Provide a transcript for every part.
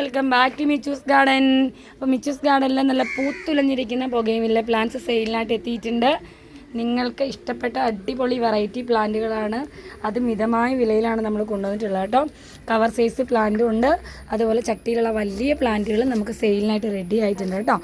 Welcome back to Michu's garden അപ്പോൾ മിച്ചൂസ് ഗാർഡനിൽ നല്ല പൂത്തുലഞ്ഞിരിക്കുന്ന പുകയുമില്ല പ്ലാന്റ്സ് സെയിലിനായിട്ട് എത്തിയിട്ടുണ്ട്. നിങ്ങൾക്ക് ഇഷ്ടപ്പെട്ട അടിപൊളി വെറൈറ്റി പ്ലാന്റുകളാണ് അത് മിതമായ വിലയിലാണ് നമ്മൾ കൊണ്ടുവന്നിട്ടുള്ളത് കേട്ടോ. കവർ സൈസ് പ്ലാന്റും ഉണ്ട്. അതുപോലെ ചട്ടിയിലുള്ള വലിയ പ്ലാന്റുകൾ നമുക്ക് സെയിലിനായിട്ട് റെഡി ആയിട്ടുണ്ട് കേട്ടോ.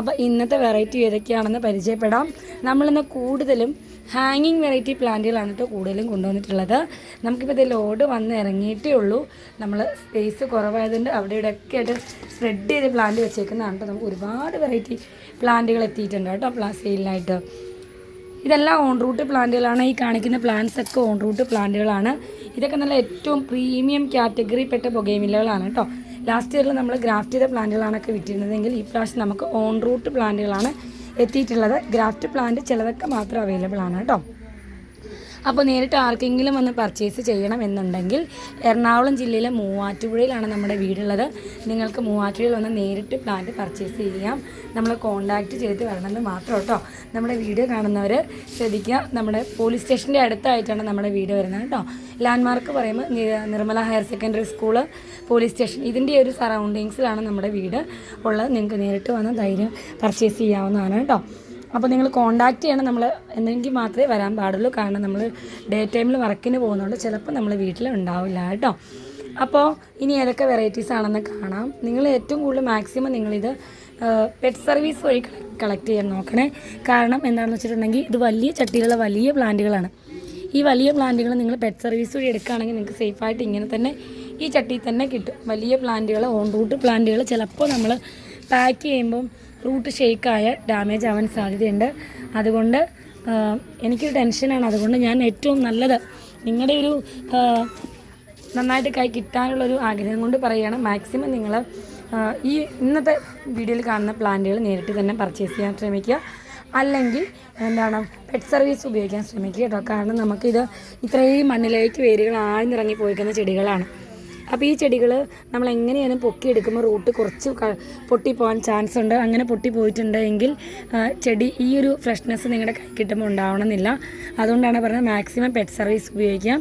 അപ്പോൾ ഇന്നത്തെ വെറൈറ്റി ഏതൊക്കെയാണെന്ന് പരിചയപ്പെടാം. നമ്മളിന്ന് കൂടുതലും ഹാങ്ങിങ് വെറൈറ്റി പ്ലാന്റുകളാണ് കേട്ടോ കൂടുതലും കൊണ്ടുവന്നിട്ടുള്ളത്. നമുക്കിപ്പോൾ ഇത് ലോഡ് വന്ന് ഇറങ്ങിയിട്ടേ ഉള്ളൂ. നമ്മൾ സ്പേസ് കുറവായതുകൊണ്ട് അവിടെ ഇവിടെയൊക്കെ ആയിട്ട് സ്പ്രെഡ് ചെയ്ത് പ്ലാന്റ് വെച്ചേക്കുന്നതാണ് കേട്ടോ നമുക്ക് ഒരുപാട് വെറൈറ്റി പ്ലാന്റുകൾ എത്തിയിട്ടുണ്ട് കേട്ടോ പ്ലാ സെയിലിനായിട്ട് ഇതെല്ലാം ഓൺ റൂട്ട് പ്ലാന്റുകളാണ് ഈ കാണിക്കുന്ന പ്ലാന്റ്സ് ഒക്കെ ഓൺ റൂട്ട് പ്ലാന്റുകളാണ് ഇതൊക്കെ നല്ല ഏറ്റവും പ്രീമിയം കാറ്റഗറി പെട്ട പുകയമില്ലകളാണ് കേട്ടോ ലാസ്റ്റ് ഇയറിൽ നമ്മൾ ഗ്രാഫ്റ്റ് ചെയ്ത പ്ലാന്റുകളാണൊക്കെ വിറ്റിരുന്നതെങ്കിൽ ഈ പ്രാവശ്യം നമുക്ക് ഓൺ റൂട്ട് പ്ലാന്റുകളാണ് എത്തിയിട്ടുള്ളത് ഗ്രാഫ്റ്റ് പ്ലാന്റ് ചിലതൊക്കെ മാത്രം അവൈലബിൾ ആണ് കേട്ടോ. അപ്പോൾ നേരിട്ട് ആർക്കെങ്കിലും വന്ന് പർച്ചേസ് ചെയ്യണം എന്നുണ്ടെങ്കിൽ എറണാകുളം ജില്ലയിലെ മൂവാറ്റുപുഴയിലാണ് നമ്മുടെ വീടുള്ളത്. നിങ്ങൾക്ക് മൂവാറ്റുപുഴയിൽ വന്ന് നേരിട്ട് പ്ലാന്റ് പർച്ചേസ് ചെയ്യാം. നമ്മൾ കോൺടാക്റ്റ് ചെയ്ത് വരണമെന്ന് മാത്രം കേട്ടോ. നമ്മുടെ വീഡിയോ കാണുന്നവർ ശ്രദ്ധിക്കുക. നമ്മുടെ പോലീസ് സ്റ്റേഷന്റെ അടുത്തായിട്ടാണ് നമ്മുടെ വീട് വരുന്നത് കേട്ടോ. ലാൻഡ്മാർക്ക് പറയുമ്പോൾ Nirmala higher secondary school police station ഇതിന്റെ ഒരു സറൗണ്ടിങ്സിലാണ് നമ്മുടെ വീട് ഉള്ളത്. നിങ്ങൾക്ക് നേരിട്ട് വന്ന് ധൈര്യം പർച്ചേസ് ചെയ്യാവുന്നതാണ് കേട്ടോ. അപ്പോൾ നിങ്ങൾ കോണ്ടാക്ട് ചെയ്യണം. നമ്മൾ എന്നെങ്കിൽ മാത്രമേ വരാൻ പാടുള്ളൂ. കാരണം നമ്മൾ ഡേ ടൈമിൽ വർക്കിന് പോകുന്നതുകൊണ്ട് ചിലപ്പോൾ നമ്മൾ വീട്ടിൽ ഉണ്ടാവില്ല കേട്ടോ. അപ്പോൾ ഇനി ഏതൊക്കെ വെറൈറ്റീസ് ആണെന്ന് കാണാം. നിങ്ങൾ ഏറ്റവും കൂടുതൽ മാക്സിമം നിങ്ങളിത് പെറ്റ് സർവീസ് വഴി കളക്ട് ചെയ്യാൻ നോക്കണേ. കാരണം എന്താണെന്ന് വെച്ചിട്ടുണ്ടെങ്കിൽ ഇത് വലിയ ചട്ടികളുള്ള വലിയ പ്ലാന്റുകളാണ്. ഈ വലിയ പ്ലാന്റുകൾ നിങ്ങൾ പെറ്റ് സർവീസ് വഴി എടുക്കുകയാണെങ്കിൽ നിങ്ങൾക്ക് സേഫായിട്ട് ഇങ്ങനെ തന്നെ ഈ ചട്ടിയിൽ തന്നെ കിട്ടും. വലിയ പ്ലാന്റുകൾ ഓൺ റൂട്ട് പ്ലാന്റുകൾ ചിലപ്പോൾ നമ്മൾ പാക്ക് ചെയ്യുമ്പം റൂട്ട് ഷെയ്ക്കായ ഡാമേജ് ആവാൻ സാധ്യതയുണ്ട്. അതുകൊണ്ട് എനിക്കൊരു ടെൻഷനാണ്. അതുകൊണ്ട് ഞാൻ ഏറ്റവും നല്ലത് നിങ്ങളുടെ ഒരു നന്നായിട്ട് കൈ കിട്ടാനുള്ളൊരു ആഗ്രഹം കൊണ്ട് പറയുകയാണ്. മാക്സിമം നിങ്ങൾ ഈ ഇന്നത്തെ വീഡിയോയിൽ കാണുന്ന പ്ലാന്റുകൾ നേരിട്ട് തന്നെ പർച്ചേസ് ചെയ്യാൻ ശ്രമിക്കുക. അല്ലെങ്കിൽ എന്താണ് പെറ്റ് സർവീസ് ഉപയോഗിക്കാൻ ശ്രമിക്കുക കേട്ടോ. കാരണം നമുക്കിത് ഇത്രയും മണ്ണിലേക്ക് വേരുകൾ ആഴ്ന്നിറങ്ങി പോയിക്കുന്ന ചെടികളാണ്. അപ്പോൾ ഈ ചെടികൾ നമ്മൾ എങ്ങനെയാണ് പൊക്കിയെടുക്കുമ്പോൾ റൂട്ട് കുറച്ച് പൊട്ടി പൊട്ടിപ്പോകാൻ ചാൻസ് ഉണ്ട്. അങ്ങനെ പൊട്ടി എങ്കിൽ ചെടി ഈ ഒരു ഫ്രഷ്നെസ് നിങ്ങളുടെ കൈ കിട്ടുമ്പോൾ ഉണ്ടാവണമെന്നില്ല. അതുകൊണ്ടാണ് പറയുന്നത് മാക്സിമം പെറ്റ് സർവീസ് ഉപയോഗിക്കാം.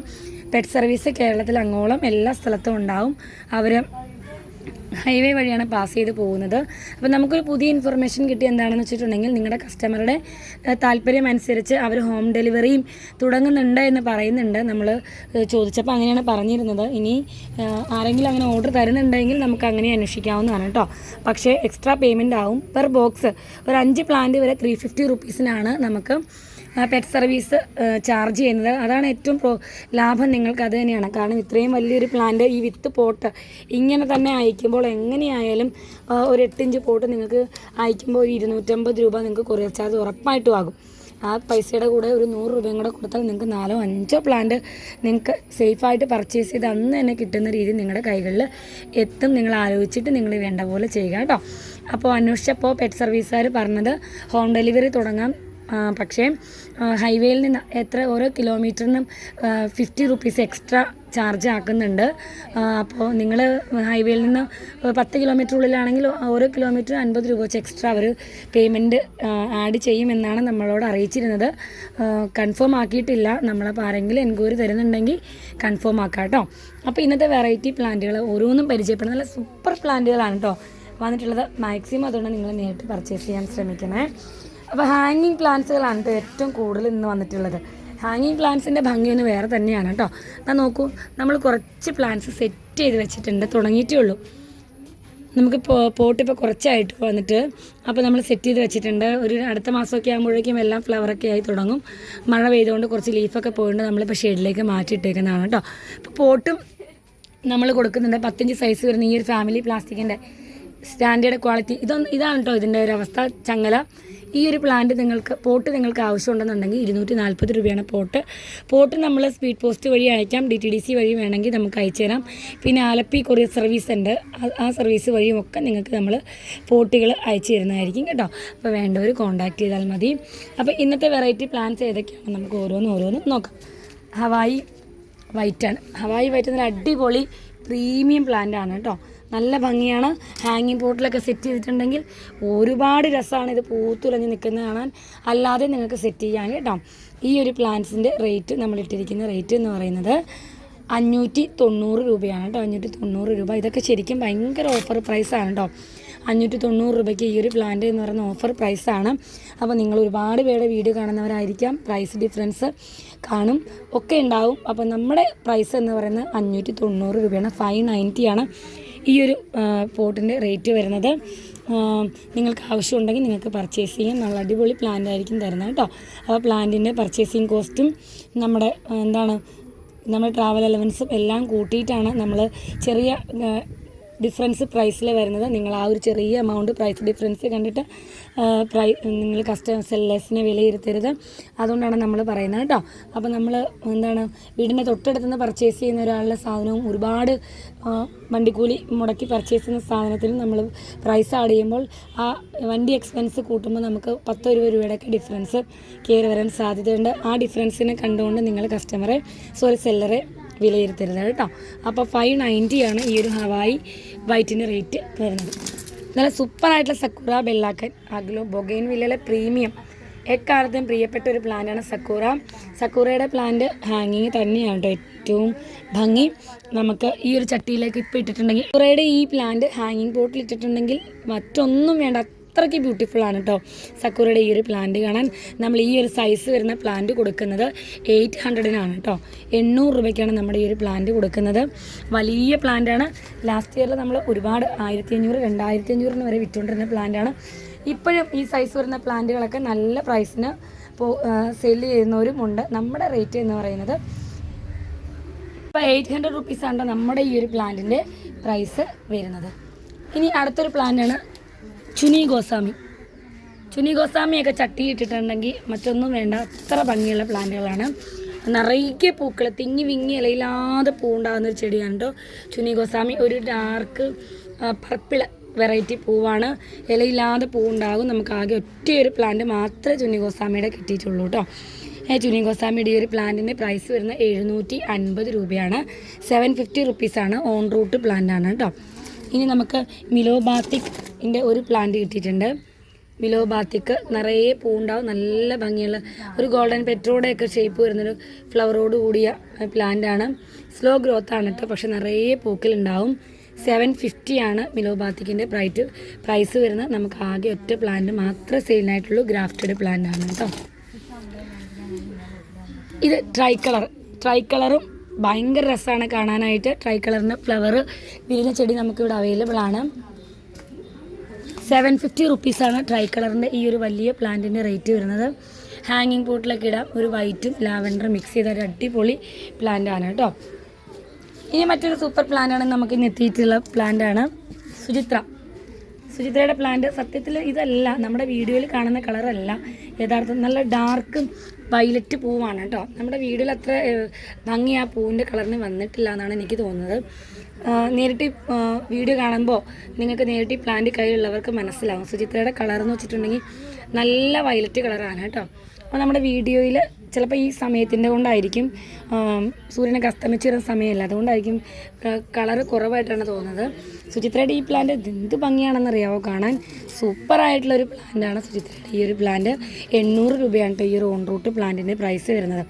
പെറ്റ് സർവീസ് കേരളത്തിൽ അങ്ങോളം എല്ലാ സ്ഥലത്തും ഉണ്ടാവും. അവർ ഹൈവേ വഴിയാണ് പാസ് ചെയ്ത് പോകുന്നത്. അപ്പോൾ നമുക്കൊരു പുതിയ ഇൻഫർമേഷൻ കിട്ടി എന്താണെന്ന് വെച്ചിട്ടുണ്ടെങ്കിൽ നിങ്ങളുടെ കസ്റ്റമറുടെ താല്പര്യം അനുസരിച്ച് അവർ ഹോം ഡെലിവറിയും തുടങ്ങുന്നുണ്ട് എന്ന് പറയുന്നുണ്ട് നമ്മൾ ചോദിച്ചപ്പോൾ അങ്ങനെയാണ് പറഞ്ഞിരുന്നത്. ഇനി ആരെങ്കിലും അങ്ങനെ ഓർഡർ തരുന്നുണ്ടെങ്കിൽ നമുക്ക് അങ്ങനെ അന്വേഷിക്കാവുന്നതാണ് കേട്ടോ പക്ഷേ എക്സ്ട്രാ പേയ്മെന്റ് ആവും പെർ ബോക്സ് ഒരു അഞ്ച് പ്ലാന്റ് വരെ ത്രീ ഫിഫ്റ്റി റുപ്പീസിനാണ് നമുക്ക് പെറ്റ് സർവീസ് ചാർജ് ചെയ്യുന്നത്. അതാണ് ഏറ്റവും പ്രോ ലാഭം നിങ്ങൾക്ക് അത് തന്നെയാണ്. കാരണം ഇത്രയും വലിയൊരു പ്ലാന്റ് ഈ വിത്ത് പോട്ട് ഇങ്ങനെ തന്നെ അയക്കുമ്പോൾ എങ്ങനെയായാലും ആ, ഒരു എട്ടിഞ്ച് പോട്ട് നിങ്ങൾക്ക് അയക്കുമ്പോൾ ഒരു ഇരുന്നൂറ്റമ്പത് രൂപ നിങ്ങൾക്ക് കൊറിയർ ചാർജ് ഉറപ്പായിട്ടും ആകും. ആ പൈസയുടെ കൂടെ ഒരു നൂറ് രൂപയും കൂടെ കൊടുത്താൽ നിങ്ങൾക്ക് നാലോ അഞ്ചോ പ്ലാന്റ് നിങ്ങൾക്ക് സേഫായിട്ട് പർച്ചേസ് ചെയ്ത് അന്ന് തന്നെ കിട്ടുന്ന രീതി നിങ്ങളുടെ കൈകളിൽ എത്തും. നിങ്ങൾ ആലോചിച്ചിട്ട് നിങ്ങൾ വേണ്ട പോലെ ചെയ്യുക കേട്ടോ. അപ്പോൾ അന്വേഷിച്ചപ്പോൾ പെറ്റ് സർവീസുകാർ പറഞ്ഞത് ഹോം ഡെലിവറി തുടങ്ങാം. ആ, പക്ഷേ ഹൈവേയിൽ നിന്ന് എത്ര ഓരോ കിലോമീറ്ററിനും ഫിഫ്റ്റി റുപ്പീസ് എക്സ്ട്രാ ചാർജ് ആക്കുന്നുണ്ട്. അപ്പോൾ നിങ്ങൾ ഹൈവേയിൽ നിന്ന് പത്ത് കിലോമീറ്റർ ഉള്ളിലാണെങ്കിൽ ഓരോ കിലോമീറ്റർ അൻപത് രൂപ വെച്ച് എക്സ്ട്രാ ഒരു പേയ്മെന്റ് ആഡ് ചെയ്യുമെന്നാണ് നമ്മളോട് അറിയിച്ചിരുന്നത്. കൺഫേം ആക്കിയിട്ടില്ല. നമ്മളപ്പോൾ ആരെങ്കിലും എൻക്വയറി തരുന്നുണ്ടെങ്കിൽ കൺഫേം ആക്കാം കേട്ടോ അപ്പോൾ ഇന്നത്തെ വെറൈറ്റി പ്ലാന്റുകൾ ഓരോന്നും പരിചയപ്പെടുന്ന നല്ല സൂപ്പർ പ്ലാന്റുകളാണ് കേട്ടോ വന്നിട്ടുള്ളത്. മാക്സിമം അതുകൊണ്ട് നിങ്ങൾ നേരിട്ട് പർച്ചേസ് ചെയ്യാൻ ശ്രമിക്കണേ. അപ്പോൾ ഹാങ്ങിങ് പ്ലാന്റ്സുകളാണ് ഏറ്റവും കൂടുതൽ ഇന്ന് വന്നിട്ടുള്ളത്. ഹാങ്ങിങ് പ്ലാന്റ്സിന്റെ ഭംഗി ഒന്ന് വേറെ തന്നെയാണ് കേട്ടോ എന്നാൽ നോക്കൂ നമ്മൾ കുറച്ച് പ്ലാന്റ്സ് സെറ്റ് ചെയ്ത് വെച്ചിട്ടുണ്ട് തുടങ്ങിയിട്ടേ ഉള്ളൂ. നമുക്ക് പോട്ട് ഇപ്പോൾ കുറച്ചായിട്ട് വന്നിട്ട് അപ്പോൾ നമ്മൾ സെറ്റ് ചെയ്ത് വെച്ചിട്ടുണ്ട്. ഒരു അടുത്ത മാസമൊക്കെ ആകുമ്പോഴേക്കും എല്ലാം ഫ്ലവറൊക്കെ ആയി തുടങ്ങും. മഴ പെയ്തുകൊണ്ട് കുറച്ച് ലീഫൊക്കെ പോയിട്ട് നമ്മളിപ്പോൾ ഷെഡിലേക്ക് മാറ്റിയിട്ടേക്കുന്നതാണ് കേട്ടോ അപ്പോൾ പോട്ടും നമ്മൾ കൊടുക്കുന്നുണ്ട് പത്തഞ്ച് സൈസ് വരുന്ന ഈ ഒരു ഫാമിലി പ്ലാസ്റ്റിക്കിന്റെ സ്റ്റാൻഡേർഡ് ക്വാളിറ്റി ഇതൊന്നും ഇതാണ് കേട്ടോ ഇതിന്റെ ഒരു അവസ്ഥ. ചങ്ങല ഈ ഒരു പ്ലാന്റ് നിങ്ങൾക്ക് പോട്ട് നിങ്ങൾക്ക് ആവശ്യമുണ്ടെന്നുണ്ടെങ്കിൽ ഇരുന്നൂറ്റി നാൽപ്പത് രൂപയാണ് പോട്ട്. പോട്ട് നമ്മൾ സ്പീഡ് പോസ്റ്റ് വഴി അയക്കാം ഡി ടി ഡി സി വഴി വേണമെങ്കിൽ നമുക്ക് അയച്ചു തരാം. പിന്നെ ആലപ്പി കൊറിയർ സർവീസ് ഉണ്ട്. ആ- സർവീസ് വഴിയും ഒക്കെ നിങ്ങൾക്ക് നമ്മൾ പോട്ടുകൾ അയച്ചു തരുന്നതായിരിക്കും കേട്ടോ. അപ്പോൾ വേണ്ടവർ കോൺടാക്ട് ചെയ്താൽ മതി. അപ്പോൾ ഇന്നത്തെ വെറൈറ്റി പ്ലാൻസ് ഏതൊക്കെയാണ് നമുക്ക് ഓരോന്നും ഓരോന്നും നോക്കാം. ഹവായി വൈറ്റാണ് ഹവായി വൈറ്റ് നല്ല അടിപൊളി പ്രീമിയം പ്ലാന്റ് ആണ് കേട്ടോ. നല്ല ഭംഗിയാണ്. ഹാങ്ങിങ് പോട്ടിലൊക്കെ സെറ്റ് ചെയ്തിട്ടുണ്ടെങ്കിൽ ഒരുപാട് രസമാണ് ഇത് പൂത്തുലഞ്ഞ് നിൽക്കുന്നത് കാണാൻ. അല്ലാതെ നിങ്ങൾക്ക് സെറ്റ് ചെയ്യാൻ കേട്ടോ. ഈ ഒരു പ്ലാന്റ്സിന്റെ റേറ്റ് നമ്മൾ ഇട്ടിരിക്കുന്ന റേറ്റ് എന്ന് പറയുന്നത് അഞ്ഞൂറ്റി തൊണ്ണൂറ് രൂപയാണ് കേട്ടോ. അഞ്ഞൂറ്റി തൊണ്ണൂറ് രൂപ. ഇതൊക്കെ ശരിക്കും ഭയങ്കര ഓഫർ പ്രൈസാണ് കേട്ടോ. അഞ്ഞൂറ്റി തൊണ്ണൂറ് രൂപയ്ക്ക് ഈ ഒരു പ്ലാന്റ് എന്ന് പറയുന്ന ഓഫർ പ്രൈസാണ് അപ്പോൾ നിങ്ങൾ ഒരുപാട് പേരുടെ വീഡിയോ കാണുന്നവരായിരിക്കാം. പ്രൈസ് ഡിഫറൻസ് കാണും. ഒക്കെ ഉണ്ടാവും. അപ്പോൾ നമ്മുടെ പ്രൈസ് എന്ന് പറയുന്നത് അഞ്ഞൂറ്റി തൊണ്ണൂറ് രൂപയാണ് ഫൈവ് നയന്റിയാണ് ഈ ഒരു പോട്ടിന്റെ റേറ്റ് വരുന്നത്. നിങ്ങൾക്ക് ആവശ്യമുണ്ടെങ്കിൽ നിങ്ങൾക്ക് പർച്ചേസ് ചെയ്യാം. നല്ല അടിപൊളി പ്ലാന്റ് ആയിരിക്കും തരുന്നത് കേട്ടോ. അപ്പോൾ പ്ലാന്റിന്റെ പർച്ചേസിങ് കോസ്റ്റും നമ്മുടെ എന്താണ് നമ്മുടെ ട്രാവൽ അലവൻസും എല്ലാം കൂട്ടിയിട്ടാണ് നമ്മൾ ചെറിയ ഡിഫറൻസ് പ്രൈസിൽ വരുന്നത്. നിങ്ങൾ ആ ഒരു ചെറിയ എമൗണ്ട് പ്രൈസ് ഡിഫറൻസ് കണ്ടിട്ട് പ്രൈ നിങ്ങൾ കസ്റ്റമർ സെല്ലേഴ്സിനെ വിലയിരുത്തരുത്. അതുകൊണ്ടാണ് നമ്മൾ പറയുന്നത് കേട്ടോ. അപ്പോൾ നമ്മൾ എന്താണ് വീടിന്റെ തൊട്ടടുത്ത് നിന്ന് പർച്ചേസ് ചെയ്യുന്ന ഒരാളുടെ സാധനവും ഒരുപാട് വണ്ടിക്കൂലി മുടക്കി പർച്ചേസ് ചെയ്യുന്ന സാധനത്തിനും നമ്മൾ പ്രൈസ് ആഡ് ചെയ്യുമ്പോൾ ആ വണ്ടി എക്സ്പെൻസ് കൂട്ടുമ്പോൾ നമുക്ക് പത്ത് ഇരുപത് രൂപയുടെയൊക്കെ ഡിഫറൻസ് കയറി വരാൻ സാധ്യതയുണ്ട്. ആ ഡിഫറൻസിനെ കണ്ടുകൊണ്ട് നിങ്ങൾ കസ്റ്റമറെ സോറി സെല്ലറെ വിലയിരുത്തരുത് കേട്ടോ. അപ്പോൾ ഫൈവ് നയന്റിയാണ് ഈ ഒരു ഹവായി വൈറ്റിന്റെ റേറ്റ് വരുന്നത്. നല്ല സൂപ്പറായിട്ടുള്ള സക്കൂറ ബെല്ലാക്കൻ അഗ്ലോ ബൊഗൈൻ വില്ലയിലെ പ്രീമിയം എക്കാലത്തും പ്രിയപ്പെട്ട ഒരു പ്ലാന്റാണ് സക്കൂറ സക്കൂറയുടെ പ്ലാന്റ് ഹാങ്ങിങ് തന്നെയാണ് കേട്ടോ ഏറ്റവും ഭംഗി. നമുക്ക് ഈ ഒരു ചട്ടിയിലേക്ക് ഇപ്പോൾ ഇട്ടിട്ടുണ്ടെങ്കിൽ സക്കൂറയുടെ ഈ പ്ലാന്റ് ഹാങ്ങിങ് പോട്ടിൽ ഇട്ടിട്ടുണ്ടെങ്കിൽ മറ്റൊന്നും വേണ്ട അത്രയ്ക്ക് ബ്യൂട്ടിഫുൾ ആണ് കേട്ടോ സക്കൂറയുടെ ഈ ഒരു പ്ലാന്റ് കാണാൻ നമ്മൾ ഈ ഒരു സൈസ് വരുന്ന പ്ലാന്റ് കൊടുക്കുന്നത് എയ്റ്റ് ഹൺഡ്രഡിനാണ് കേട്ടോ എണ്ണൂറ് രൂപയ്ക്കാണ് നമ്മുടെ ഈ ഒരു പ്ലാന്റ് കൊടുക്കുന്നത്. വലിയ പ്ലാന്റാണ് ലാസ്റ്റ് ഇയറിൽ നമ്മൾ ഒരുപാട് ആയിരത്തി അഞ്ഞൂറ് രണ്ടായിരത്തി അഞ്ഞൂറിന് വരെ വിറ്റുകൊണ്ടിരുന്ന പ്ലാന്റാണ് ഇപ്പോഴും ഈ സൈസ് വരുന്ന പ്ലാന്റുകളൊക്കെ നല്ല പ്രൈസിന് സെൽ ചെയ്യുന്നവരും ഉണ്ട്. നമ്മുടെ റേറ്റ് എന്ന് പറയുന്നത് ഇപ്പോൾ എയ്റ്റ് ഹൺഡ്രഡ് റുപ്പീസാണ് നമ്മുടെ ഈ ഒരു പ്ലാന്റിന്റെ പ്രൈസ് വരുന്നത്. ഇനി അടുത്തൊരു പ്ലാന്റാണ് ചുനി ഗോസ്വാമി. ചുനി ഗോസ്വാമിയൊക്കെ ചട്ടി ഇട്ടിട്ടുണ്ടെങ്കിൽ മറ്റൊന്നും വേണ്ട. അത്ര ഭംഗിയുള്ള പ്ലാന്റുകളാണ്. നിറയെ പൂക്കൾ തിങ്ങി വിങ്ങി ഇലയില്ലാതെ പൂവുണ്ടാകുന്ന ഒരു ചെടിയാണ് കേട്ടോ ചുനി ഗോസ്വാമി ഒരു ഡാർക്ക് പർപ്പിൾ വെറൈറ്റി പൂവാണ്. ഇലയില്ലാതെ പൂവുണ്ടാകും. നമുക്ക് ആകെ ഒറ്റയൊരു പ്ലാന്റ് മാത്രമേ ചുനി ഗോസ്വാമിയുടെ കിട്ടിയിട്ടുള്ളൂ കേട്ടോ ചുനി ഗോസ്വാമിയുടെ ഈ ഒരു പ്ലാന്റിന്റെ പ്രൈസ് വരുന്നത് എഴുന്നൂറ്റി അൻപത് രൂപയാണ്. സെവൻ ഫിഫ്റ്റി റുപ്പീസാണ് ഓൺ റൂട്ട് പ്ലാന്റാണ് കേട്ടോ ഇനി നമുക്ക് മിലോബാത്തിക്കിന്റെ ഒരു പ്ലാന്റ് കിട്ടിയിട്ടുണ്ട്. മിലോബാത്തിക്ക് നിറയെ പൂവുണ്ടാവും. നല്ല ഭംഗിയുള്ള ഒരു ഗോൾഡൻ പെട്രോയുടെ ഷേപ്പ് വരുന്നൊരു ഫ്ലവറോട് കൂടിയ പ്ലാന്റ് ആണ്. സ്ലോ ഗ്രോത്ത് ആണ് കേട്ടോ പക്ഷെ നിറയെ പൂക്കളുണ്ടാവും സെവൻ ഫിഫ്റ്റി ആണ് മിലോബാത്തിക്കിന്റെ പ്രൈറ്റ് പ്രൈസ് വരുന്നത് നമുക്ക് ആകെ ഒറ്റ പ്ലാന്റ് മാത്രമേ സെയിലിനായിട്ടുള്ളൂ ഗ്രാഫ്റ്റഡ് പ്ലാന്റ് ആണ് കേട്ടോ ഇത് ട്രൈ കളർ ട്രൈ കളറും ഭയങ്കര രസമാണ് കാണാനായിട്ട്. ട്രൈ കളറിന്റെ ഫ്ലവർ വിരിഞ്ഞ ചെടി നമുക്കിവിടെ അവൈലബിൾ ആണ്. സെവൻ ഫിഫ്റ്റി റുപ്പീസാണ് ട്രൈ കളറിന്റെ ഈ ഒരു വലിയ പ്ലാന്റിന്റെ റേറ്റ് വരുന്നത്. ഹാങ്ങിങ് പോട്ടിലൊക്കെ ഇടാം. ഒരു വൈറ്റും ലാവൻഡറും മിക്സ് ചെയ്ത ഒരു അടിപൊളി പ്ലാന്റ് ആണ് കേട്ടോ. ഇനി മറ്റൊരു സൂപ്പർ പ്ലാന്റ് ആണ് നമുക്ക് ഇന്ന് എത്തിയിട്ടുള്ള പ്ലാന്റ് ആണ്. സുചിത്ര. സുചിത്രയുടെ പ്ലാന്റ് സത്യത്തിൽ ഇതല്ല. നമ്മുടെ വീഡിയോയിൽ കാണുന്ന കളറല്ല യഥാർത്ഥം നല്ല ഡാർക്ക് വൈലറ്റ് പൂവാണ് കേട്ടോ. നമ്മുടെ വീഡിയോയിൽ അത്ര ഭംഗി ആ പൂവിന്റെ കളറിന് വന്നിട്ടില്ല എന്നാണ് എനിക്ക് തോന്നുന്നത്. നേരിട്ട് വീഡിയോ കാണുമ്പോൾ നിങ്ങൾക്ക് നേരിട്ട് പ്ലാന്റ് കയ്യിലുള്ളവർക്ക് മനസ്സിലാവും. സുചിത്രയുടെ കളർ എന്ന് വെച്ചിട്ടുണ്ടെങ്കിൽ നല്ല വയലറ്റ് കളറാണ് കേട്ടോ. അപ്പോൾ നമ്മുടെ വീഡിയോയിൽ ചിലപ്പോൾ ഈ സമയത്തിന്റെ കൊണ്ടായിരിക്കും സൂര്യനെ സൂര്യനൊക്കെ അസ്തമിച്ച് വരുന്ന സമയമല്ല. അതുകൊണ്ടായിരിക്കും കളറ് കുറവായിട്ടാണ് തോന്നുന്നത്. സുചിത്രയുടെ ഈ പ്ലാന്റ് എന്ത് ഭംഗിയാണെന്നറിയാവോ? കാണാൻ സൂപ്പറായിട്ടുള്ളൊരു പ്ലാന്റാണ് സുചിത്രയുടെ ഈ ഒരു പ്ലാന്റ് എണ്ണൂറ് രൂപയാണ് ഈ ഒരു ഓൺ റൂട്ട് പ്ലാന്റിന്റെ പ്രൈസ് വരുന്നത്.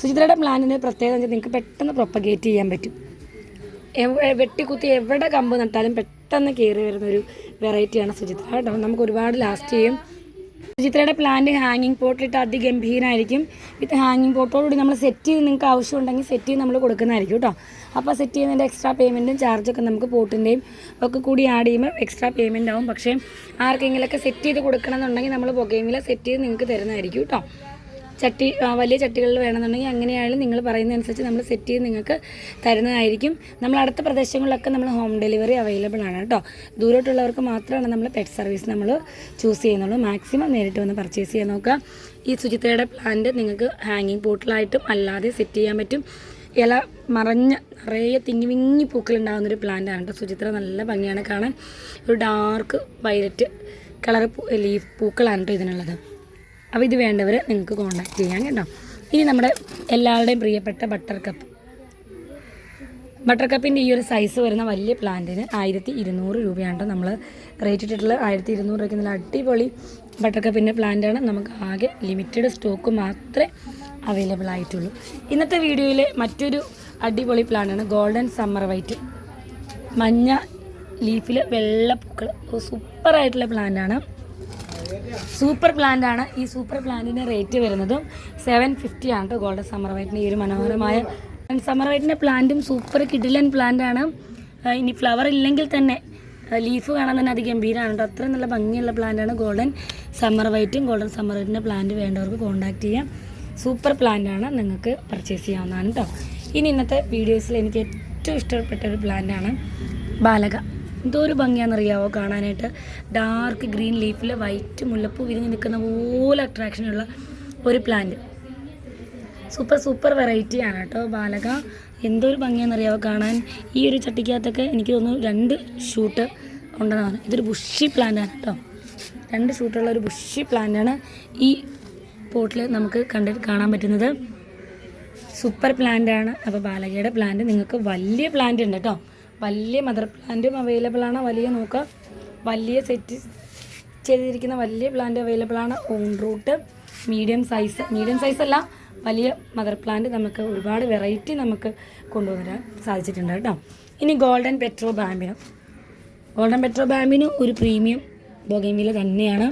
സുചിത്രയുടെ പ്ലാന്റിന്റെ പ്രത്യേകത വെച്ചാൽ നിങ്ങൾക്ക് പെട്ടെന്ന് പ്രൊപ്പഗേറ്റ് ചെയ്യാൻ പറ്റും. വെട്ടിക്കുത്തി എവിടെ കമ്പ് നട്ടാലും പെട്ടെന്ന് കയറി വരുന്ന ഒരു വെറൈറ്റിയാണ് സുചിത്ര കേട്ടോ. നമുക്ക് ഒരുപാട് ലാസ്റ്റ് ചെയ്യും സുചിത്രയുടെ പ്ലാന്റ് ഹാങ്ങിങ് പോട്ടിലിട്ട് അതിഗംഭീരമായിരിക്കും വിത്ത് ഹാങ്ങിങ് പോട്ടോടുകൂടി നമ്മൾ സെറ്റ് ചെയ്ത് നിങ്ങൾക്ക് ആവശ്യമുണ്ടെങ്കിൽ സെറ്റ് ചെയ്ത് നമ്മൾ കൊടുക്കുന്നതായിരിക്കും കേട്ടോ അപ്പോൾ സെറ്റ് ചെയ്യുന്നതിന്റെ എക്സ്ട്രാ പേയ്മെന്റും ചാർജൊക്കെ നമുക്ക് പോട്ടിന്റെയും ഒക്കെ കൂടി ആഡ് ചെയ്യുമ്പോൾ എക്സ്ട്രാ പേയ്മെന്റ് ആവും. പക്ഷേ ആർക്കെങ്കിലൊക്കെ സെറ്റ് ചെയ്ത് കൊടുക്കണം എന്നുണ്ടെങ്കിൽ നമ്മൾ പുകയെങ്കിലും സെറ്റ് ചെയ്ത് നിങ്ങൾക്ക് തരുന്നതായിരിക്കും കേട്ടോ ചട്ടി വലിയ ചട്ടികളിൽ വേണമെന്നുണ്ടെങ്കിൽ അങ്ങനെയായാലും നിങ്ങൾ പറയുന്നതനുസരിച്ച് നമ്മൾ സെറ്റ് ചെയ്ത് നിങ്ങൾക്ക് തരുന്നതായിരിക്കും. നമ്മൾ അടുത്ത പ്രദേശങ്ങളിലൊക്കെ നമ്മൾ ഹോം ഡെലിവറി അവൈലബിൾ ആണ് കേട്ടോ. ദൂരോട്ടുള്ളവർക്ക് മാത്രമാണ് നമ്മൾ പെറ്റ് സർവീസ് നമ്മൾ ചൂസ് ചെയ്യുന്നുള്ളൂ. മാക്സിമം നേരിട്ട് വന്ന് പർച്ചേസ് ചെയ്യാൻ നോക്കുക. ഈ ശുചിത്തയുടെ പ്ലാന്റ് നിങ്ങൾക്ക് ഹാങ്ങിങ് പോട്ടിലായിട്ടും അല്ലാതെ സെറ്റ് ചെയ്യാൻ പറ്റും. ഇല മറഞ്ഞ നിറയെ തിങ്ങി വിങ്ങി പൂക്കളുണ്ടാകുന്ന ഒരു പ്ലാന്റ് ആണ് കേട്ടോ. സുചിത്ര നല്ല ഭംഗിയാണ് കാണാൻ. ഒരു ഡാർക്ക് വയലറ്റ് കളർ ലീഫ് പൂക്കളാണ് കേട്ടോ ഇതിനുള്ളത്. അപ്പോൾ ഇത് വേണ്ടവർ നിങ്ങൾക്ക് കോൺടാക്ട് ചെയ്യാം കേട്ടോ. ഇനി നമ്മുടെ എല്ലാവരുടെയും പ്രിയപ്പെട്ട ബട്ടർ കപ്പ് ബട്ടർ കപ്പിന്റെ ഈ ഒരു സൈസ് വരുന്ന വലിയ പ്ലാന്റിന് ആയിരത്തി ഇരുന്നൂറ് രൂപയാണ് നമ്മൾ റേറ്റ് ഇട്ടിട്ടുള്ളത്? ആയിരത്തി ഇരുന്നൂറ് രൂപയ്ക്ക് നല്ല അടിപൊളി ബട്ടർ കപ്പിന്റെ പ്ലാന്റാണ് നമുക്ക് ആകെ ലിമിറ്റഡ് സ്റ്റോക്ക് മാത്രമേ അവൈലബിൾ ആയിട്ടുള്ളൂ. ഇന്നത്തെ വീഡിയോയിലെ മറ്റൊരു അടിപൊളി പ്ലാന്റാണ് ഗോൾഡൻ സമ്മർ വൈറ്റ് മഞ്ഞ ലീഫിൽ വെള്ള പൂക്കൾ സൂപ്പർ ആയിട്ടുള്ള പ്ലാന്റാണ് സൂപ്പർ പ്ലാന്റ് ആണ്. ഈ സൂപ്പർ പ്ലാന്റിന്റെ റേറ്റ് വരുന്നതും സെവൻ ഫിഫ്റ്റി ആണ് കേട്ടോ ഗോൾഡൻ സമ്മർ വൈറ്റിന്റെ ഈ ഒരു മനോഹരമായ സമ്മർ വൈറ്റിന്റെ പ്ലാന്റും സൂപ്പർ കിഡിലൻ പ്ലാന്റ് ആണ്. ഇനി ഫ്ലവർ ഇല്ലെങ്കിൽ തന്നെ ലീഫ് കാണാൻ തന്നെ അതിഗംഭീരമാണ് കേട്ടോ അത്രയും നല്ല ഭംഗിയുള്ള പ്ലാന്റാണ് ഗോൾഡൻ സമ്മർ വൈറ്റും ഗോൾഡൻ സമ്മർ വൈറ്റിന്റെ പ്ലാന്റ് വേണ്ടവർക്ക് കോൺടാക്റ്റ് ചെയ്യാം. സൂപ്പർ പ്ലാന്റ് ആണ് നിങ്ങൾക്ക് പർച്ചേസ് ചെയ്യാവുന്നതാണ് കേട്ടോ ഇനി ഇന്നത്തെ വീഡിയോസിൽ എനിക്ക് ഏറ്റവും ഇഷ്ടപ്പെട്ട ഒരു പ്ലാന്റാണ് ബാലക എന്തോ ഒരു ഭംഗിയാണെന്നറിയാവോ കാണാനായിട്ട്. ഡാർക്ക് ഗ്രീൻ ലീഫിൽ വൈറ്റ് മുല്ലപ്പൂ വിരിഞ്ഞ് നിൽക്കുന്ന പോലെ അട്രാക്ഷനുള്ള ഒരു പ്ലാന്റ് സൂപ്പർ സൂപ്പർ വെറൈറ്റിയാണ് കേട്ടോ ബാലക. എന്തോ ഒരു ഭംഗിയാണെന്നറിയാവോ കാണാൻ. ഈ ഒരു ചട്ടിക്കകത്തൊക്കെ എനിക്ക് തോന്നുന്നു രണ്ട് ഷൂട്ട് ഉണ്ടെന്നാണ്. ഇതൊരു ബുഷി പ്ലാന്റ് ആണ് കേട്ടോ. രണ്ട് ഷൂട്ടുള്ള ഒരു ബുഷി പ്ലാന്റ് ആണ് ഈ പോട്ടിൽ നമുക്ക് കണ്ട് കാണാൻ പറ്റുന്നത്. സൂപ്പർ പ്ലാന്റ് ആണ്. അപ്പോൾ ബാലകയുടെ പ്ലാന്റ് നിങ്ങൾക്ക് വലിയ പ്ലാന്റ് ഉണ്ട് കേട്ടോ. വലിയ മദർ പ്ലാന്റും അവൈലബിൾ ആണ്. വലിയ നോക്കുക വലിയ സെറ്റ് ചെയ്തിരിക്കുന്ന വലിയ പ്ലാന്റ് അവൈലബിൾ ആണ്. Own root medium size medium size അല്ല വലിയ മദർ പ്ലാന്റ് നമുക്ക് ഒരുപാട് വെറൈറ്റി നമുക്ക് കൊണ്ടുവരാൻ സാധിച്ചിട്ടുണ്ട് കേട്ടോ. ഇനി ഗോൾഡൻ പെട്രോ ബാമ്പിന് ഗോൾഡൻ പെട്രോ ബാമ്പിന് ഒരു പ്രീമിയം ബൊഗൈമില തന്നെയാണ്.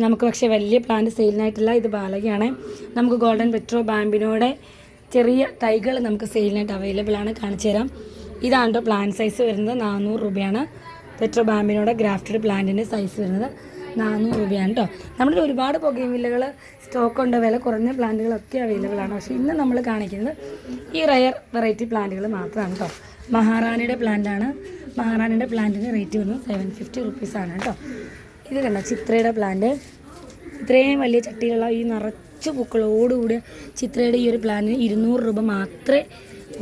നമുക്ക് പക്ഷേ വലിയ പ്ലാന്റ് സെയിലിനായിട്ടില്ല ഇത് ബാലകയാണ്. നമുക്ക് ഗോൾഡൻ പെട്രോ ബാമ്പിനോടെ ചെറിയ തൈകൾ നമുക്ക് സെയിലിനായിട്ട് അവൈലബിൾ ആണ്. കാണിച്ചു തരാം ഇതാണ് കേട്ടോ പ്ലാന്റ് സൈസ് വരുന്നത് നാനൂറ് രൂപയാണ്. പെട്രോ ബാമ്പിനോടെ ഗ്രാഫ്റ്റഡ് പ്ലാന്റിന്റെ സൈസ് വരുന്നത് നാനൂറ് രൂപയാണ് കേട്ടോ നമ്മുടെ ഒരുപാട് പുകയും സ്റ്റോക്ക് ഉണ്ട്. വില കുറഞ്ഞ പ്ലാന്റുകളൊക്കെ അവൈലബിൾ ആണ്. പക്ഷേ ഇന്ന് നമ്മൾ കാണിക്കുന്നത് ഈ റയർ വെറൈറ്റി പ്ലാന്റുകൾ മാത്രമാണ് കേട്ടോ മഹാറാണിയുടെ പ്ലാന്റാണ് മഹാറാണിയുടെ പ്ലാന്റിന്റെ റേറ്റ് വന്നത് സെവൻ ഫിഫ്റ്റി റുപ്പീസാണ് കേട്ടോ ഇത് കണ്ടോ? ചിത്രയുടെ പ്ലാന്റ് ഇത്രയും വലിയ ചട്ടിയിലുള്ള ഈ നിറച്ച് പൂക്കളോടുകൂടിയ ചിത്രയുടെ ഈ ഒരു പ്ലാന്റിന് ഇരുന്നൂറ് രൂപ മാത്രമേ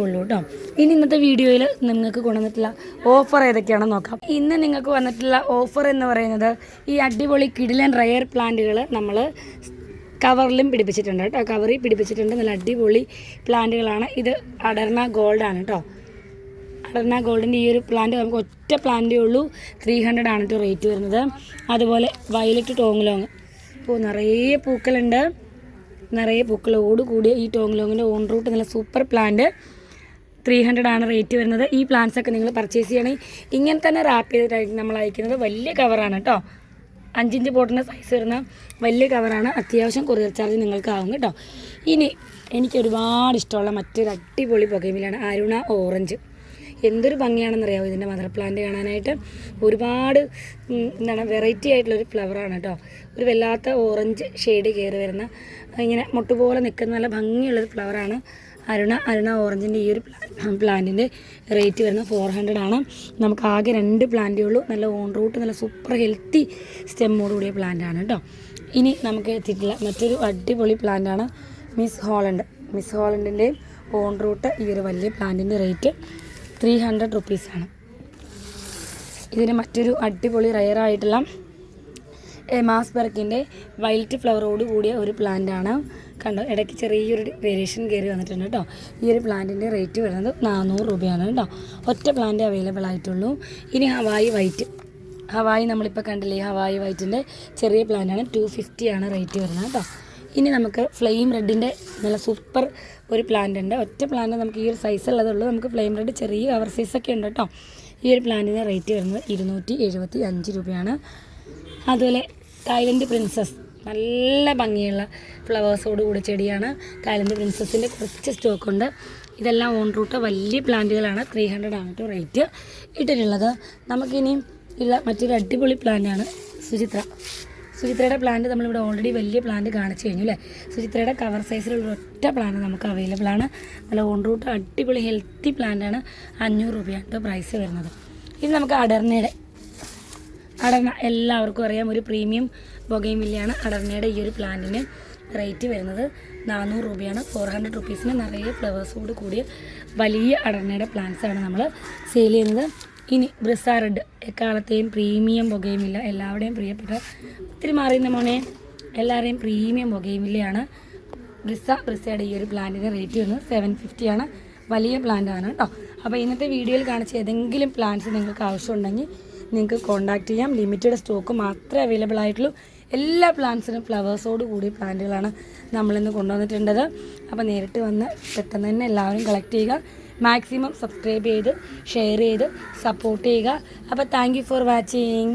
ഉള്ളൂ കേട്ടോ ഇനി ഇന്നത്തെ വീഡിയോയിൽ നിങ്ങൾക്ക് കൊണ്ടുവന്നിട്ടുള്ള ഓഫർ ഏതൊക്കെയാണെന്ന് നോക്കാം. ഇന്ന് നിങ്ങൾക്ക് വന്നിട്ടുള്ള ഓഫർ എന്ന് പറയുന്നത് ഈ അടിപൊളി കിടിലൻ റയർ പ്ലാന്റുകൾ നമ്മൾ കവറിലും പിടിപ്പിച്ചിട്ടുണ്ട് കേട്ടോ കവറിൽ പിടിപ്പിച്ചിട്ടുണ്ട് നല്ല അടിപൊളി പ്ലാന്റുകളാണ് ഇത് അടർണ ഗോൾഡാണ് കേട്ടോ അടർണ ഗോൾഡിന്റെ ഈ ഒരു പ്ലാന്റ് നമുക്ക് ഒറ്റ പ്ലാന്റേ ഉള്ളൂ. ത്രീ ഹൺഡ്രഡ് ആണ് കേട്ടോ റേറ്റ് വരുന്നത്. അതുപോലെ വയലറ്റ് ടോങ്ലോങ് ഇപ്പോൾ നിറയെ പൂക്കളുണ്ട്. നിറയെ പൂക്കളോട് കൂടിയ ഈ ടോങ്ലോങ്ങിന്റെ ഓൺ റൂട്ട് നല്ല സൂപ്പർ പ്ലാന്റ് ത്രീ ഹൺഡ്രഡ് ആണ് റേറ്റ് വരുന്നത്. ഈ പ്ലാന്റ്സ് ഒക്കെ നിങ്ങൾ പർച്ചേസ് ചെയ്യണമെങ്കിൽ ഇങ്ങനെ തന്നെ റാപ്പ് ചെയ്തിട്ടായിരിക്കും നമ്മൾ അയക്കുന്നത്. വലിയ കവറാണ് കേട്ടോ അഞ്ചിഞ്ച് പോട്ടിന്റെ സൈസ് വരുന്ന വലിയ കവറാണ് അത്യാവശ്യം കൊറിയർ ചാർജ് നിങ്ങൾക്ക് ആവും കേട്ടോ ഇനി എനിക്ക് ഒരുപാട് ഇഷ്ടമുള്ള മറ്റൊരു അടിപൊളി പുകയിലാണ് അരുണ ഓറഞ്ച് എന്തൊരു ഭംഗിയാണെന്നറിയാമോ ഇതിന്റെ മദർ പ്ലാന്റ് കാണാനായിട്ട്? ഒരുപാട് എന്താണ് വെറൈറ്റി ആയിട്ടുള്ളൊരു ഫ്ലവറാണ് കേട്ടോ ഒരു വല്ലാത്ത ഓറഞ്ച് ഷെയ്ഡ് കയറി വരുന്ന ഇങ്ങനെ മുട്ടുപോലെ നിൽക്കുന്ന നല്ല ഭംഗിയുള്ളൊരു ഫ്ലവറാണ് അരുണ അരുണ ഓറഞ്ചിന്റെ ഈ ഒരു പ്ലാന്റിന്റെ റേറ്റ് വരുന്നത് ഫോർ ഹൺഡ്രഡ് ആണ്. നമുക്ക് ആകെ രണ്ട് പ്ലാന്റേ ഉള്ളൂ. നല്ല ഓൺ റൂട്ട് നല്ല സൂപ്പർ ഹെൽത്തി സ്റ്റെമ്മോട് കൂടിയ പ്ലാന്റാണ് കേട്ടോ ഇനി നമുക്ക് എത്തിയിട്ടുള്ള മറ്റൊരു അടിപൊളി പ്ലാന്റാണ് മിസ് ഹോളണ്ട് മിസ് ഹോളണ്ടിന്റെയും ഓൺ റൂട്ട് ഈ ഒരു വലിയ പ്ലാന്റിന്റെ റേറ്റ് ത്രീ ഹൺഡ്രഡ് റുപ്പീസാണ് ഇതിന് മറ്റൊരു അടിപൊളി റയറായിട്ടുള്ള മാസ് വൈൽറ്റ് ഫ്ലവറോട് കൂടിയ ഒരു പ്ലാന്റാണ് കണ്ടോ ഇടയ്ക്ക് ചെറിയൊരു വേരിയേഷൻ കയറി വന്നിട്ടുണ്ട് കേട്ടോ. ഈ ഒരു പ്ലാന്റിന്റെ റേറ്റ് വരുന്നത് നാനൂറ് രൂപയാണ് കേട്ടോ. ഒറ്റ പ്ലാന്റ് അവൈലബിൾ ആയിട്ടുള്ളൂ. ഇനി ഹവായി വൈറ്റ് ഹവായി നമ്മളിപ്പോൾ കണ്ടില്ലേ ഹവായി വൈറ്റിന്റെ ചെറിയ പ്ലാന്റാണ് ടു ആണ് റേറ്റ് വരുന്നത് കേട്ടോ. ഇനി നമുക്ക് ഫ്ലെയിം റെഡിന്റെ നല്ല സൂപ്പർ ഒരു പ്ലാന്റ് ഉണ്ട്. ഒറ്റ പ്ലാന്റ് നമുക്ക് ഈ ഒരു സൈസ് ഉള്ളതുള്ളൂ നമുക്ക് ഫ്ലെയിം റെഡ് ചെറിയ കവർ സൈസൊക്കെ ഉണ്ട് കേട്ടോ. ഈ ഒരു പ്ലാന്റിന്റെ റേറ്റ് വരുന്നത് ഇരുന്നൂറ്റി എഴുപത്തി അഞ്ച് രൂപയാണ്. അതുപോലെ തായ്ലൻഡ് പ്രിൻസസ് നല്ല ഭംഗിയുള്ള ഫ്ലവേഴ്സോട് കൂടി ചെടിയാണ് കാലിന്റെ പ്രിൻസസിന്റെ കുറച്ച് സ്റ്റോക്ക് ഉണ്ട് ഇതെല്ലാം ഓൺ റൂട്ട് വലിയ പ്ലാന്റുകളാണ്. ത്രീ ഹൺഡ്രഡ് ആണ് കേട്ടോ റേറ്റ് ഇട്ടിട്ടുള്ളത് നമുക്കിനി ഉള്ള മറ്റൊരു അടിപൊളി പ്ലാന്റാണ് സുചിത്ര. സുചിത്രയുടെ പ്ലാന്റ് നമ്മളിവിടെ ഓൾറെഡി വലിയ പ്ലാന്റ് കാണിച്ചു കഴിഞ്ഞു അല്ലേ? സുചിത്രയുടെ കവർ സൈസിലുള്ള ഒറ്റ പ്ലാന്റ് നമുക്ക് അവൈലബിൾ ആണ്. നല്ല ഓൺ റൂട്ട് അടിപൊളി ഹെൽത്തി പ്ലാന്റാണ് അഞ്ഞൂറ് രൂപയാണ് കേട്ടോ പ്രൈസ് വരുന്നത്. ഇനി നമുക്ക് അടർണയുടെ അടർണ എല്ലാവർക്കും അറിയാം. ഒരു പ്രീമിയം ബൊഗൈമില്ലയാണ് അടർണയുടെ ഈ ഒരു പ്ലാന്റിന് റേറ്റ് വരുന്നത് നാനൂറ് രൂപയാണ്. ഫോർ ഹൺഡ്രഡ് റുപ്പീസിന് നിറയെ ഫ്ലവേഴ്സോട് കൂടിയ വലിയ അടർണയുടെ പ്ലാന്റ്സാണ് നമ്മൾ സെയിൽ ചെയ്യുന്നത്. ഇനി ബ്രിസ റെഡ് എക്കാലത്തെയും പ്രീമിയം പുകയുമില്ല എല്ലാവരുടെയും പ്രിയപ്പെട്ട ഒത്തിരി മാറിയുന്ന മോനെ. എല്ലാവരെയും പ്രീമിയം പുകയുമില്ലയാണ്. ബ്രിസ ബ്രിസയുടെ ഈ ഒരു പ്ലാന്റിന്റെ റേറ്റ് വരുന്നത് സെവൻ ഫിഫ്റ്റിയാണ് വലിയ പ്ലാന്റ് ആണ് കേട്ടോ അപ്പോൾ ഇന്നത്തെ വീഡിയോയിൽ കാണിച്ച ഏതെങ്കിലും പ്ലാന്റ്സ് നിങ്ങൾക്ക് ആവശ്യമുണ്ടെങ്കിൽ നിങ്ങൾക്ക് കോൺടാക്റ്റ് ചെയ്യാം. ലിമിറ്റഡ് സ്റ്റോക്ക് മാത്രമേ അവൈലബിൾ ആയിട്ടുള്ളൂ. എല്ലാ പ്ലാന്റ്സിനും ഫ്ലവേഴ്സോട് കൂടിയ പ്ലാന്റുകളാണ് നമ്മളിന്ന് കൊണ്ടുവന്നിട്ടുണ്ടത് അപ്പോൾ നേരിട്ട് വന്ന് പെട്ടെന്ന് തന്നെ എല്ലാവരും കളക്ട് ചെയ്യുക. മാക്സിമം സബ്സ്ക്രൈബ് ചെയ്ത് ഷെയർ ചെയ്ത് സപ്പോർട്ട് ചെയ്യുക. അപ്പോൾ താങ്ക് ഫോർ വാച്ചിങ്